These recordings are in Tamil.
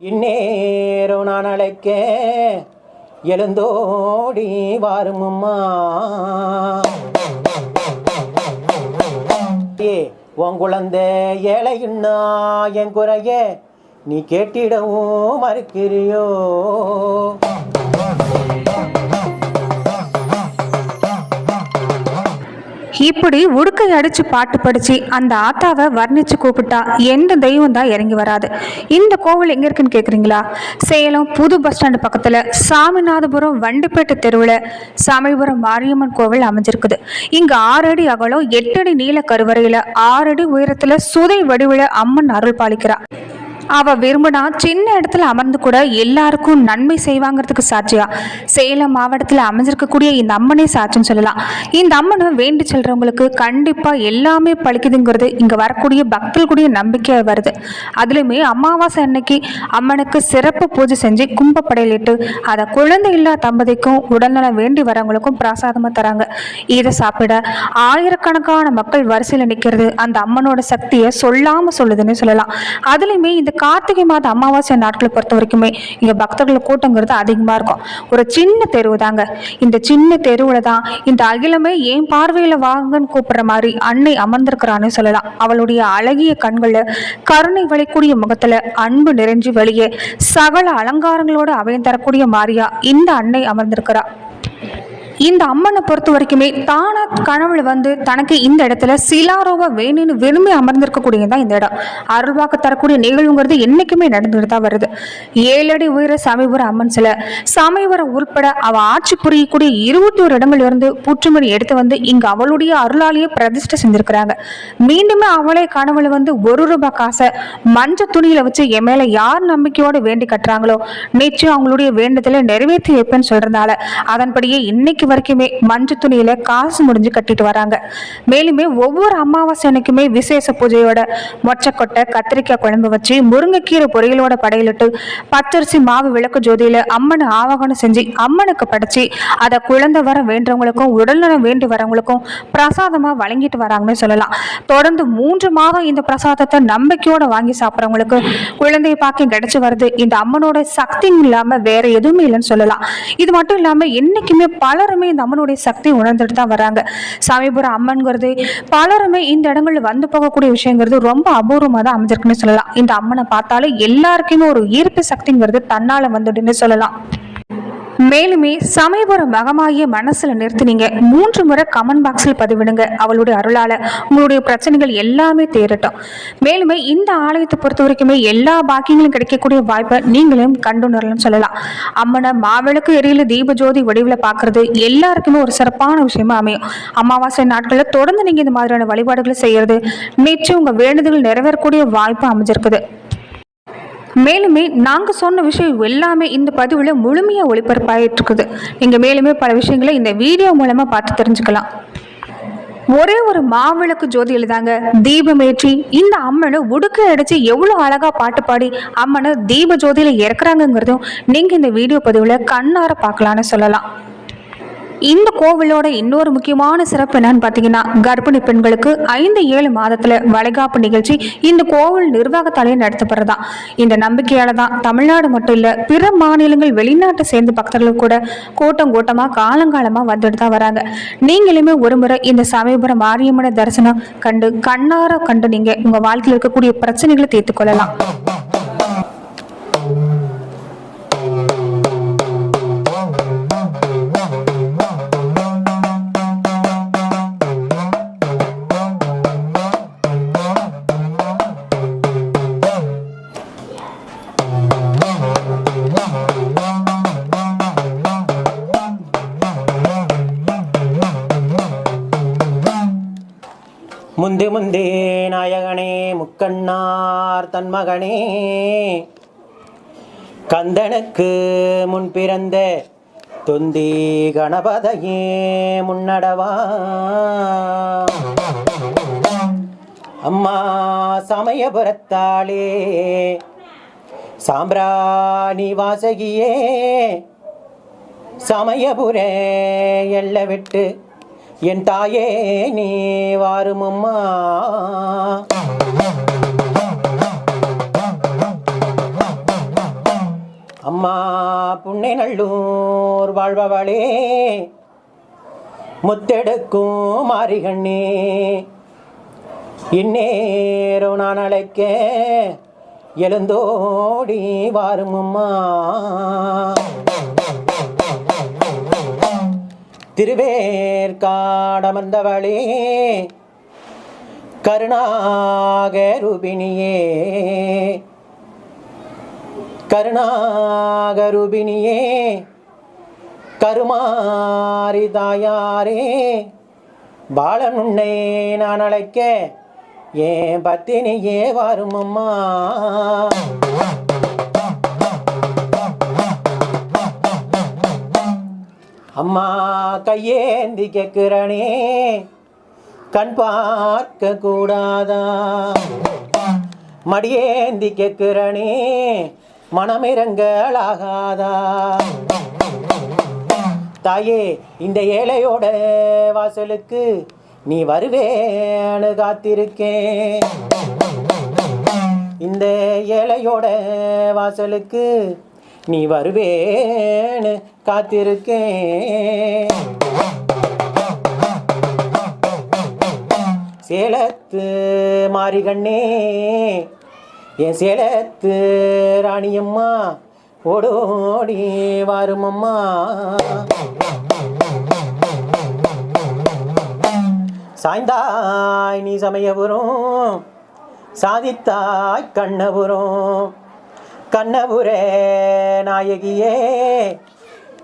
இந்நேரம் நான் அழைக்க எழுந்தோடி வாரும் ஏ உன் குழந்தை ஏழையுன்னா என் குறைய நீ கேட்டிடவும் மறுக்கிறியோ? இப்படி உடுக்கை அடிச்சு பாட்டு படிச்சு அந்த ஆத்தாவை வர்ணிச்சு கூப்பிட்டா எந்த தெய்வம் தான் இறங்கி வராது. இந்த கோவில் எங்க இருக்குன்னு கேக்குறீங்களா? சேலம் புது பஸ் ஸ்டாண்டு பக்கத்துல சாமிநாதபுரம் வண்டிப்பேட்டை தெருவில் சமயபுரம் மாரியம்மன் கோவில் அமைஞ்சிருக்குது. இங்க ஆறு அடி அகலம் எட்டு அடி நீள கருவறையில ஆறு அடி உயரத்துல சுதை வடிவில அம்மன் அருள் பாலிக்கிறா அவள் விரும்பினா சின்ன இடத்துல அமர்ந்து கூட எல்லாருக்கும் நன்மை செய்வாங்கிறதுக்கு சாட்சியா? சேலம் மாவட்டத்தில் அமைஞ்சிருக்கக்கூடிய இந்த அம்மனே சாட்சின்னு சொல்லலாம். இந்த அம்மனை வேண்டி செல்றவங்களுக்கு கண்டிப்பாக எல்லாமே பழிக்குதுங்கிறது இங்கே வரக்கூடிய பக்தர்களுடைய நம்பிக்கையாக வருது. அதுலேயுமே அமாவாசை அன்னைக்கு அம்மனுக்கு சிறப்பு பூஜை செஞ்சு கும்பப்படையிலிட்டு அதை குழந்தை இல்லா தம்பதிக்கும் உடல்நலம் வேண்டி வரவங்களுக்கும் பிரசாதமாக தராங்க. இதை சாப்பிட ஆயிரக்கணக்கான மக்கள் வரிசையில் நிற்கிறது அந்த அம்மனோட சக்தியை சொல்லாமல் சொல்லுதுன்னு சொல்லலாம். அதுலேயுமே இந்த கார்த்திகை மாத அமாவாசை நாட்களை பொறுத்த வரைக்குமே இங்கே பக்தர்கள் கூட்டங்கிறது அதிகமாக இருக்கும். ஒரு சின்ன தெருவு தாங்க. இந்த சின்ன தெருவில் தான் இந்த அகிலமே என் பார்வையில் வாங்கன்னு கூப்பிடுற மாதிரி அன்னை அமர்ந்திருக்கிறான்னு சொல்லலாம். அவளுடைய அழகிய கண்களில் கருணை வளைக்கூடிய முகத்தில் அன்பு நிறைஞ்சு வெளியே சகல அலங்காரங்களோட அவையும் தரக்கூடிய மாதிரியா இந்த அன்னை அமர்ந்திருக்கிறா. இந்த அம்மனை பொறுத்த வரைக்குமே தானா கனவுல வந்து தனக்கு இந்த இடத்துல சிலாரோவா வேணும்னு விரும்பி அமர்ந்திருக்கக்கூடியதான் இந்த இடம். அருள்வாக்கு தரக்கூடிய நிகழ்வுங்கிறது என்னைக்குமே நடந்துட்டு தான் வருது ஏழடி உயர சமயபுரம் அம்மன் சிலை சமயபுரம் உள்பட அவ ஆட்சி புரியக்கூடிய இருபத்தி ஒரு இடங்கள்ல இருந்து புற்றுமணி எடுத்து வந்து இங்க அவளுடைய அருளாலேயே பிரதிஷ்டை செஞ்சிருக்கிறாங்க. மீண்டுமே அவளே கனவுல வந்து ஒரு ரூபாய் காசை மஞ்ச துணியில வச்சு என் மேல யார் நம்பிக்கையோட வேண்டி கட்டுறாங்களோ நிச்சயம் அவங்களுடைய வேண்டுதலை நிறைவேற்றி வைப்பேன்னு சொல்றதுனால அதன்படியே இன்னைக்கு வரைக்குமே மஞ்சள் துணியில காசு முடிஞ்சு கட்டிட்டு வராங்க. மேலுமே ஒவ்வொரு அமாவாசை அன்னைக்குமே விசேஷ பூஜையோட மொச்சக்கொட்டை கத்திரிக்காய் குழம்பு வச்சு முருங்கைக்கீரை பொரியலோட படையலிட்டு பச்சரிசி மாவு விளக்கு ஜோதியில அம்மனை ஆவாகனம் செஞ்சு அம்மனுக்கு படைச்சு அதை குழந்தை வர வேண்டவங்களுக்கும் உடல்நலம் வேண்டி வரவங்களுக்கும் பிரசாதமா வழங்கிட்டு வராங்கன்னு சொல்லலாம். தொடர்ந்து மூன்று மாதம் இந்த பிரசாதத்தை நம்பிக்கையோட வாங்கி சாப்பிட்றவங்களுக்கு குழந்தை பாக்கியம் கிடைச்சு வருது. இந்த அம்மனோட சக்தி இல்லாம வேற எதுவுமே இல்லைன்னு சொல்லலாம். இது மட்டும் இல்லாம என்னைக்குமே பலரும் இந்த அம்மனுடைய சக்தி உணர்ந்துட்டு தான் வராங்க. சமயபுரம் அம்மன்கிறது பலருமே இந்த இடங்கள்ல வந்து போகக்கூடிய விஷயங்கிறது ரொம்ப அபூர்வமா தான் அமைஞ்சிருக்குன்னு சொல்லலாம். இந்த அம்மனை பார்த்தாலே எல்லாருக்குமே ஒரு ஈர்ப்பு சக்திங்கிறது தன்னால வந்துடுன்னு சொல்லலாம். மேலுமே சமயபுரம் மகமாகிய மனசுல நிறுத்தினீங்க. மூன்று முறை கமெண்ட் பாக்ஸில் பதிவிடுங்க. அவளுடைய அருளால உங்களுடைய பிரச்சனைகள் எல்லாமே தேரட்டும். மேலுமே இந்த ஆலயத்தை பொறுத்த வரைக்குமே எல்லா பாக்கியங்களும் கிடைக்கக்கூடிய வாய்ப்பை நீங்களும் கண்டுணரலன்னு சொல்லலாம். அம்மனை மாவிளக்கு எரியில தீப ஜோதி வடிவில் பார்க்கறது எல்லாருக்குமே ஒரு சிறப்பான விஷயமா அமையும். அமாவாசை நாட்களில் தொடர்ந்து நீங்கள் இந்த மாதிரியான வழிபாடுகளை செய்யறது நிச்சயம் உங்கள் வேண்டுதல் நிறைவேறக்கூடிய வாய்ப்பு அமைஞ்சிருக்குது. மேலுமே நாங்கள் சொன்ன விஷயம் எல்லாமே இந்த பதிவில் முழுமையாக ஒளிபரப்பாயிட்டுருக்குது. நீங்கள் மேலுமே பல விஷயங்களை இந்த வீடியோ மூலமாக பார்த்து தெரிஞ்சுக்கலாம். ஒரே ஒரு மாவிளக்கு ஜோதி எழுதாங்க தீபமேற்றி இந்த அம்மனை உடுக்க அடிச்சு எவ்வளோ அழகாக பாட்டு பாடி அம்மனை தீப ஜோதியில் இறக்குறாங்கங்கிறதும் நீங்கள் இந்த வீடியோ பதிவில் கண்ணார பார்க்கலான்னு சொல்லலாம். இந்த கோவிலோட இன்னொரு முக்கியமான சிறப்பு என்னன்னு பார்த்தீங்கன்னா கர்ப்பிணி பெண்களுக்கு ஐந்து ஏழு மாதத்தில் வளைகாப்பு நிகழ்ச்சி இந்த கோவில் நிர்வாகத்தாலே நடத்தப்படுறதா. இந்த நம்பிக்கையால தான் தமிழ்நாடு மட்டும் இல்லை பிற மாநிலங்கள் வெளிநாட்டை சேர்ந்த பக்தர்கள் கூட கூட்டம் கூட்டமாக காலங்காலமாக வந்துட்டு தான் வராங்க. நீங்களுமே ஒரு முறை இந்த சமயபுரம் மாரியம்மனை தரிசனம் கண்டு கண்ணார கண்டு நீங்கள் உங்கள் வாழ்க்கையில் இருக்கக்கூடிய பிரச்சனைகளை தீர்த்துக்கொள்ளலாம் கொள்ளலாம். முந்தே நாயகனே முக்கண்ணார் தன்மகனே. கந்தனுக்கு முன் பிறந்த தொந்தி கணபதையே முன்னடவா. அம்மா சமயபுரத்தாளே சாம்பிராணி வாசகியே. சமயபுர எல்ல விட்டு என் தாயே நீ வாருமம்மா. அம்மா புண்ணை நல்லூர் வாழ்பவளே. முத்தெடுக்கும் மாரிகண்ணே. இந்நேரம் நான் அழைக்க எழுந்தோடி வாருமம்மா. திருவேற்காடமர்ந்தவளே கருணாகருபிணியே கருணாகருபிணியே கருமாரி தாயாரே பாலனுன்னை நான் அழைக்க ஏன் பத்தினியே வரும் அம்மா கையேந்தி கேட்கிறனே கண் பார்க்க கூடாதா? மடியேந்தி கேட்கிறனே மனமிரங்களாகாதா? தாயே இந்த ஏழையோட வாசலுக்கு நீ வருவேன்னு காத்திருக்கேன். இந்த ஏழையோட வாசலுக்கு நீ வருவேன்னு காத்திருக்கேன். சேலத்து மாரிகண்ணே என் சேலத்து ராணியம்மா ஓடோடி வாருமம்மா. சாய்ந்தாய் நீ சமயபுரம் சாதித்தாய் கண்ணபுரம். கண்ணபுரே நாயகியே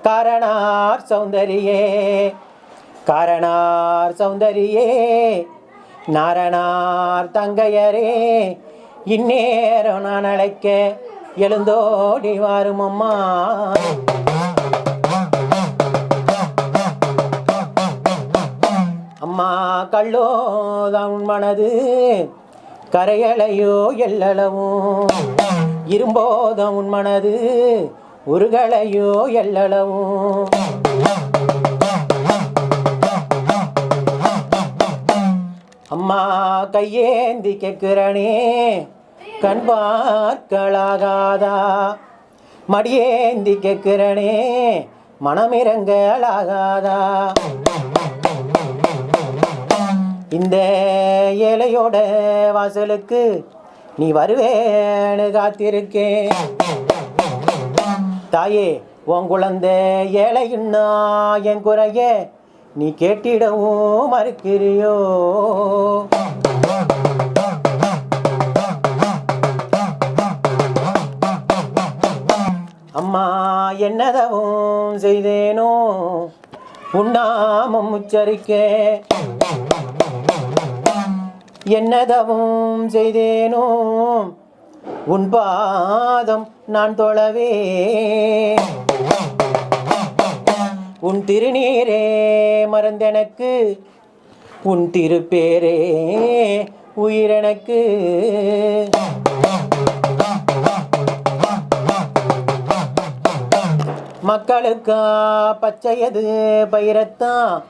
காரணார் சௌந்தரியே காரணார் சௌந்தரியே நாரணார் தங்கையரே இந்நேரம் நான் அழைக்க எழுந்தோடி வாரும் அம்மா அம்மா கள்ளோதான் மனது கரையலையோ எல்லளவும் இரும்போதும் உன் மனது உருகலையோ எல்லளவும் அம்மா கையேந்தி கேட்கிறனே கண் பார்க்கலாகாதா? மடியேந்தி கேட்கிறனே மனமிரங்கலாகாதா? இந்த ஏழையோட வாசலுக்கு நீ வருவேன்னு காத்திருக்கேன். தாயே உன் குழந்தை ஏழையுன்னா என் குறைய நீ கேட்டிடவும் மறுக்கிறியோ? அம்மா என்னதவும் செய்தேனோ? உண்ணாமம் உச்சரிக்கே. என்னதவும் செய்தேனோ? உன் பாதம் நான் தொழவே. உன் திருநீரே மறந்தெனக்கு உன் திருப்பேரே உயிரெனக்கு. மக்களுக்கா பச்சையது பயிரத்தான்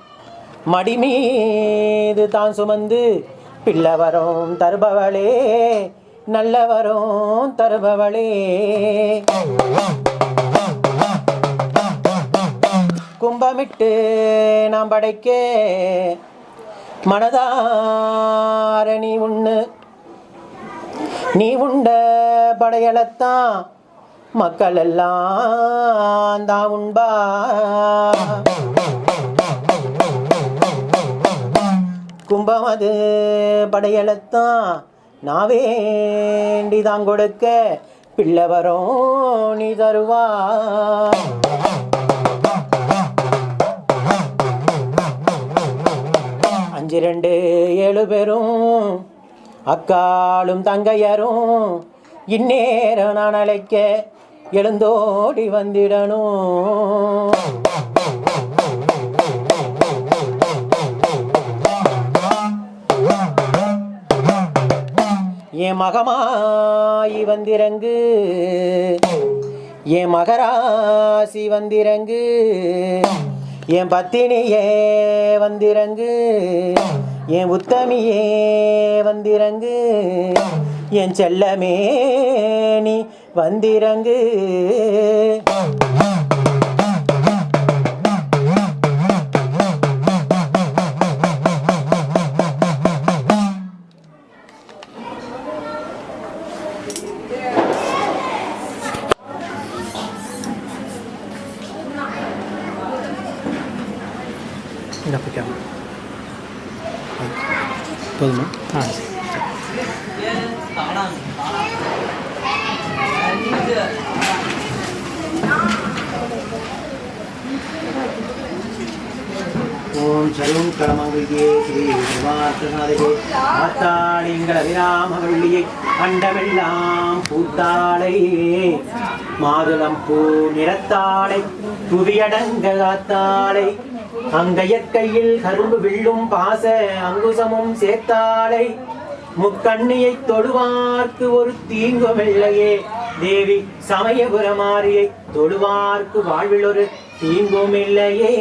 மடிமீது தான் சுமந்து பிள்ளவரும் தருபவளே நல்லவரும் தருபவளே. கும்பமிட்டு நாம் படைக்க மனதார நீ உண்ணு. நீ உண்ட படையலத்தான் மக்கள் எல்லாம் தான் உண்பா கும்பம் அது நான் வேண்டி தான் கொடுக்க பிள்ளை வரும் நீ தருவா? அஞ்சு ரெண்டு ஏழு பேரும் அக்காலும் தங்கையரும் இந்நேரம் நான் அழைக்க எழுந்தோடி வந்திடணும். என் மகமாயி வந்திறங்கு. என் மகராசி வந்திறங்கு. என் பத்தினியே வந்திறங்கு. என் உத்தமியே வந்திறங்கு. என் செல்லமே நீ வந்திறங்கு. ஓம் சரும் கடமங்கையே ஸ்ரீ நிவாசநாதகே ஆத்தாளிங்கள் அபிராமவள்ளியை அண்டமெல்லாம் பூத்தாளை. மாதுளம் பூ நிறத்தாளை புவியடங்க காத்தாளை. அங்கையற்கையில் கரும்பு வில்லும் பாச அங்குசமும் சேர்த்தாளை. முக்கண்ணியை தொடுவார்க்கு ஒரு தீங்குமில்லையே தேவி சமயபுரமாரியை தொடுவார்க்கு வாழ்வில் ஒரு தீங்குமில்லையே.